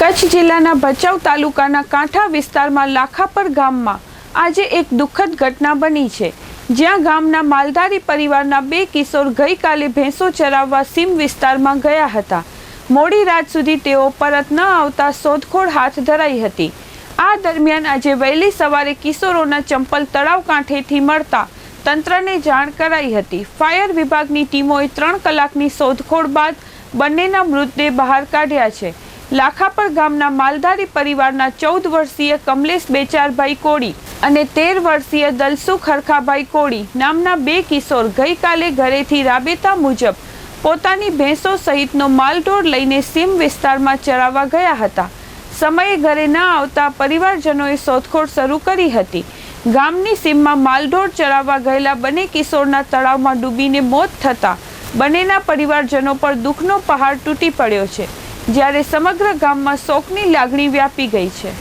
કચ્છ જિલ્લાના ભચાઉ તાલુકાના કાંઠા વિસ્તારમાં લાખાપર ગામમાં આજે એક દુઃખદ ઘટના બની છે. જ્યાં ગામના માલધારી પરિવારના બે કિશોર ગઈકાલે ભેંસો ચરાવવા સીમ વિસ્તારમાં ગયા હતા. મોડી રાત સુધી તેઓ પરત ન આવતા શોધખોળ હાથ ધરાઈ હતી. આ દરમિયાન આજે વહેલી સવારે કિશોરોના ચંપલ તળાવ કાંઠેથી મળતા તંત્રને જાણ કરાઈ હતી. ફાયર વિભાગની ટીમોએ ત્રણ કલાકની શોધખોળ બાદ બંનેના મૃતદેહ બહાર કાઢ્યા છે. લાખાપર ગામના માલધારી પરિવારના ચૌદ વર્ષીય કમલેશ બેચારભાઈ કોળી અને તેર વર્ષીય દલસુખ હરખાભાઈ કોળી નામના બે કિશોર ગઈકાલે ઘરેથી રાબેતા મુજબ પોતાની ભેંસો સહિતનો માલઢોર લઈને સીમ વિસ્તારમાં ચરાવવા ગયા હતા. સમયે ઘરે ન આવતા પરિવારજનોએ શોધખોળ શરૂ કરી હતી. ગામની સીમમાં માલઢોર ચરાવવા ગયેલા બંને કિશોરના તળાવમાં ડૂબીને મોત થતા બંનેના પરિવારજનો પર દુઃખનો પહાડ તૂટી પડ્યો છે. જ્યારે સમગ્ર ગામમાં શોકની લાગણી વ્યાપી ગઈ છે.